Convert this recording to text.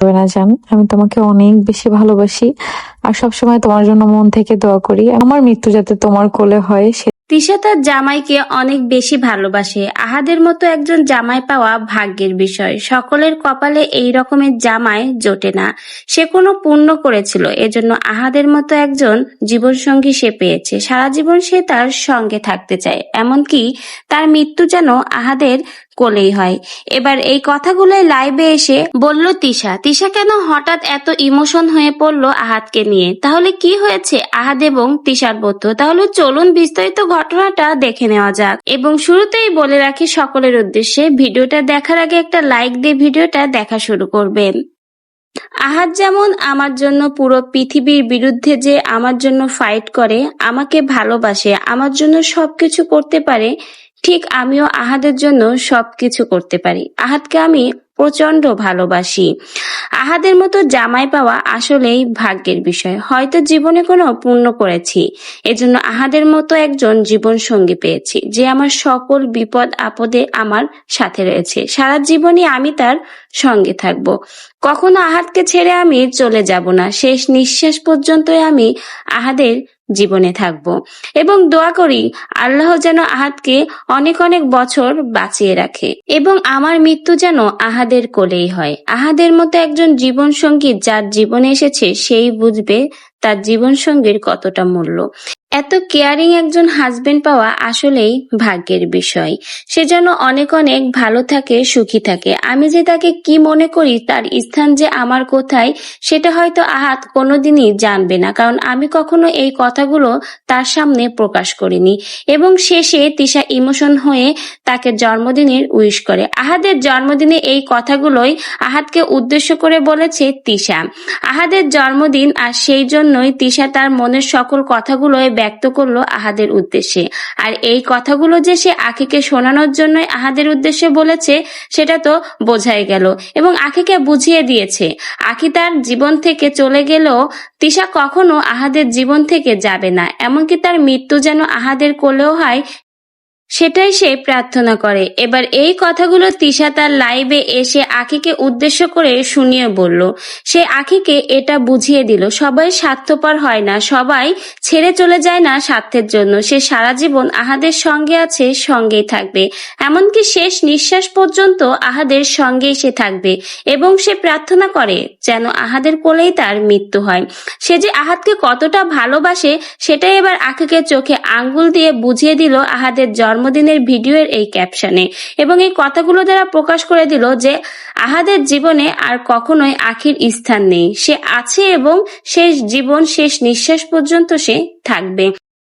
হবে আমি তোমাকে অনেক বেশি ভালোবাসি আর সবসময় তোমার জন্য মন থেকে দোয়া করি। আমার মৃত্যু যাতে তোমার কোলে হয়, সে তিশা তার জামাইকে অনেক বেশি ভালোবাসে। আহাদের মতো একজন জামাই পাওয়া ভাগ্যের বিষয়। সকলের কপালে এই রকমের জামাই জোটে না। সে কোনো পুণ্য করেছিল, এজন্য আহাদের মতো একজন জীবনসঙ্গী সে পেয়েছে। সারা জীবন সে তার সঙ্গে থাকতে চায়, এমনকি তার মৃত্যু যেন আহাদের কোলেই হয়। এবার এই কথাগুলোই লাইভে এসে বলল, তিশা তিশা কেন হঠাৎ এত ইমোশন হয়ে পড়ল আহাদকে নিয়ে? তাহলে কি হয়েছে? আহাদ এবং তিশার মধ্য তাহলে চলুন বিস্তারিত ঘটনাটা দেখে নেওয়া যাক। এবং শুরুতেই বলে রাখি সকলের উদ্দেশ্যে, ভিডিওটা দেখার আগে একটা লাইক দিয়ে ভিডিওটা দেখা শুরু করবেন। আহাদ যেমন আমার জন্য পুরো পৃথিবীর বিরুদ্ধে যে আমার জন্য ফাইট করে, আমাকে ভালোবাসে, আমার জন্য সবকিছু করতে পারে ঠিক আমিও আহাদের জন্য সবকিছু করতে পারি। আহাদকে আমি প্রচণ্ড ভালোবাসি। আহাদের মতো জামাই পাওয়া আসলেই ভাগ্যের বিষয়। হয়তো জীবনে কোনো পূর্ণ করেছি। এজন্য আহাদের মতো একজন জীবন সঙ্গী পেয়েছি, যে আমার সকল বিপদ আপদে আমার সাথে রয়েছে। সারা জীবনই আমি তার সঙ্গে থাকব। কখনো আহাদকে ছেড়ে আমি চলে যাব না। শেষ নিঃশ্বাস পর্যন্তই আমি আহাদের জীবনে থাকব। এবং দোয়া করি আল্লাহ যেন আহাদকে অনেক অনেক বছর বাঁচিয়ে রাখে এবং আমার মৃত্যু যেন আহাদের কোলেই হয়। আহাদের মতো একজন জীবন সঙ্গী যার জীবনে এসেছে, সেই বুঝবে তার জীবন সঙ্গীর কতটা মূল্য। এত কেয়ারিং একজন হাজবেন্ড পাওয়া আসলেই ভাগ্যের বিষয়। সে যেন অনেক অনেক ভালো থাকে, সুখী থাকে। আমি যে তাকে কি মনে করি, তার স্থান যে আমার কোথায়, সেটা হয়তো আহাত কোনোদিনই জানবে না। কারণ আমি কখনো এই কথাগুলো তার সামনে প্রকাশ করিনি। এবং শেষে তিশা ইমোশন হয়ে তাকে জন্মদিনের উইশ করে। আহাদের জন্মদিনে এই কথাগুলোই আহাতকে উদ্দেশ্য করে বলেছে তিশা। আহাদের জন্মদিন আর সেই জন্যই তিশা তার মনের সকল কথাগুলোই ব্যক্ত করল আহাদের উদ্দেশ্যে। আর এই কথাগুলো যে সে আখিকে শোনানোর জন্যই আহাদের উদ্দেশ্যে বলেছে, সেটা তো বোঝাই গেল এবং আখিকে বুঝিয়ে দিয়েছে। আখি তার জীবন থেকে চলে গেলেও তিশা কখনো আহাদের জীবন থেকে যাবে না, এমনকি তার মৃত্যু যেন আহাদের কোলেও হয় সেটাই সে প্রার্থনা করে। এবার এই কথাগুলো তিশা তার লাইভে এসে আখিকে উদ্দেশ্য করে শুনিয়ে বলল। সে আখিকে এটা বুঝিয়ে দিল, সবাই স্বার্থপর হয় না, সবাই ছেড়ে চলে যায় না স্বার্থের জন্য। সে সারা জীবন আহাদের সঙ্গে আছে, সঙ্গেই থাকবে। এমনকি শেষ নিঃশ্বাস পর্যন্ত আহাদের সঙ্গেই সে থাকবে। এবং সে প্রার্থনা করে যেন আহাদের কোলেই তার মৃত্যু হয়। সে যে আহাদকে কতটা ভালোবাসে, সেটাই এবার আখিকে চোখে আঙ্গুল দিয়ে বুঝিয়ে দিল আহাদের জন্মদিনের ভিডিওর এই ক্যাপশনে। এবং এই কথাগুলো দ্বারা প্রকাশ করে দিল যে, আহাদের জীবনে আর কখনোই আখির স্থান নেই। সে আছে এবং শেষ জীবন, শেষ নিঃশ্বাস পর্যন্ত সে থাকবে।